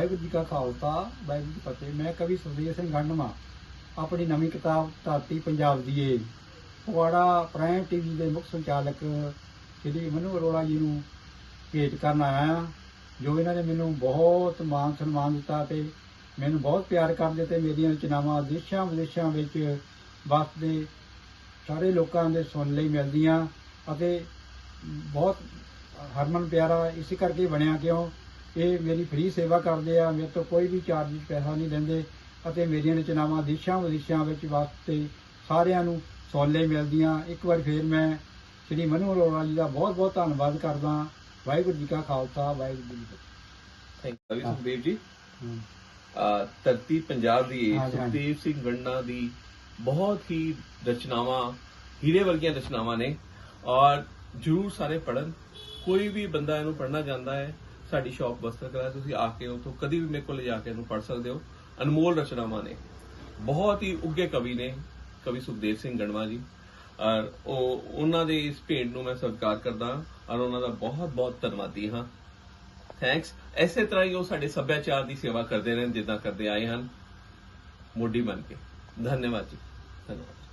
ਵਾਹਿਗੁਰੂ ਜੀ ਕਾ ਖਾਲਸਾ, ਵਾਹਿਗੁਰੂ ਜੀ ਫਤਿਹ। ਮੈਂ ਕਵੀ ਸੁਖਦੇਵ ਸਿੰਘ ਗੰਡਮਾ, ਆਪਣੀ ਨਵੀਂ ਕਿਤਾਬ ਧਰਤੀ ਪੰਜਾਬ ਦੀ ਏ। ਫਗਵਾੜਾ ਪ੍ਰਾਈਮ ਟੀਵੀ ਦੇ ਮੁੱਖ ਸੰਚਾਲਕ ਸ਼੍ਰੀ ਮਨੂ ਅਰੋੜਾ ਜੀ ਨੂੰ ਭੇਟ ਕਰਨ ਆਇਆ ਹਾਂ, ਜੋ ਇਹਨਾਂ ਨੇ ਮੈਨੂੰ ਬਹੁਤ ਮਾਨ ਸਨਮਾਨ ਦਿੱਤਾ ਤੇ ਮੈਨੂੰ ਬਹੁਤ ਪਿਆਰ ਕਰਦੇ ਤੇ ਮੇਰੀਆਂ ਰਚਨਾਵਾਂ ਦੇਸ਼ਾਂ ਵਿਦੇਸ਼ਾਂ ਵਿੱਚ ਵਸਦੇ ਸਾਰੇ ਲੋਕਾਂ ਦੇ ਸੁਣਨ ਲਈ ਮਿਲਦੀਆਂ ਅਤੇ ਬਹੁਤ ਹਰਮਨ ਪਿਆਰਾ ਇਸੇ ਕਰਕੇ ਬਣਿਆ ਕਿਉਂ ਇਹ ਮੇਰੀ ਫ੍ਰੀ ਸੇਵਾ ਕਰਦੇ ਆ ਮੇਰੇ ਤੋਂ ਕੋਈ ਵੀ ਚਾਰਜ ਪੈਸਾ ਨਹੀਂ ਲੈਂਦੇ ਅਤੇ ਮੇਰੀਆਂ ਰਚਨਾਵਾਂ ਦੇਸ਼ਾਂ ਵਿਦੇਸ਼ਾਂ ਵਿੱਚ ਵਾਸਤੇ ਸਾਰਿਆਂ ਨੂੰ ਲਈ ਮਿਲਦੀਆਂ। ਇੱਕ ਵਾਰ ਫੇਰ ਮੈਂ ਸ਼੍ਰੀ ਮਨੂ ਅਰੋੜਾ ਜੀ ਦਾ ਬਹੁਤ ਬਹੁਤ ਧੰਨਵਾਦ ਕਰਦਾ। ਵਾਹਿਗੁਰੂ ਜੀ ਕਾ ਖਾਲਸਾ ਵਾਹਿਗੁਰੂ ਜੀ ਕੀ ਥੈਂਕ ਯੂ ਹਾਂ। ਸੁਖਦੇਵ ਜੀ। ਧਰਤੀ ਪੰਜਾਬ ਦੀ। ਸੁਖਦੇਵ ਸਿੰਘ ਗੰਡਾ ਦੀ ਬਹੁਤ ਹੀ ਰਚਨਾਵਾਂ ਹੀਰੇ ਵਰਗੀਆਂ ਰਚਨਾਵਾਂ ਨੇ। ਔਰ ਜਰੂਰ ਸਾਰੇ ਪੜਨ ਕੋਈ ਵੀ ਬੰਦਾ ਇਹਨੂੰ ਪੜਨਾ ਚਾਹੁੰਦਾ ਹੈ ਸਾਡੀ ਸ਼ਾਪ ਵਸਤਰ ਕਲਾ ਤੁਸੀਂ ਆ ਕੇ ਉਥੋਂ ਕਦੀ ਵੀ ਮੇਰੇ ਕੋਲ ਜਾ ਕੇ ਇਹਨੂੰ ਪੜ ਸਕਦੇ ਹੋ। ਅਨਮੋਲ ਰਚਨਾਵਾਂ ਨੇ। ਬਹੁਤ ਹੀ ਉੱਗੇ ਕਵੀ ਨੇ, ਕਵੀ ਸੁਖਦੇਵ ਸਿੰਘ ਗਣਵਾ ਜੀ। ਔਰ ਉਹ, ਉਹਨਾਂ ਦੇ ਇਸ ਭੇਂਟ ਨੂੰ ਮੈਂ ਸਤਿਕਾਰ ਕਰਦਾ ਔਰ ਉਹਨਾਂ ਦਾ ਬਹੁਤ ਬਹੁਤ ਧੰਨਵਾਦੀ ਹਾਂ। ਥੈਂਕਸ ਐਸੇ ਤਰ੍ਹਾਂ ਹੀ ਉਹ ਸਾਡੇ ਸੱਭਿਆਚਾਰ ਦੀ ਸੇਵਾ ਕਰਦੇ ਰਹਿਣ ਜਿੱਦਾਂ ਕਰਦੇ ਆਏ ਹਨ। ਮੋਢੀ ਬਣ ਕੇ। ਧੰਨਵਾਦ ਜੀ। ਧੰਨਵਾਦ।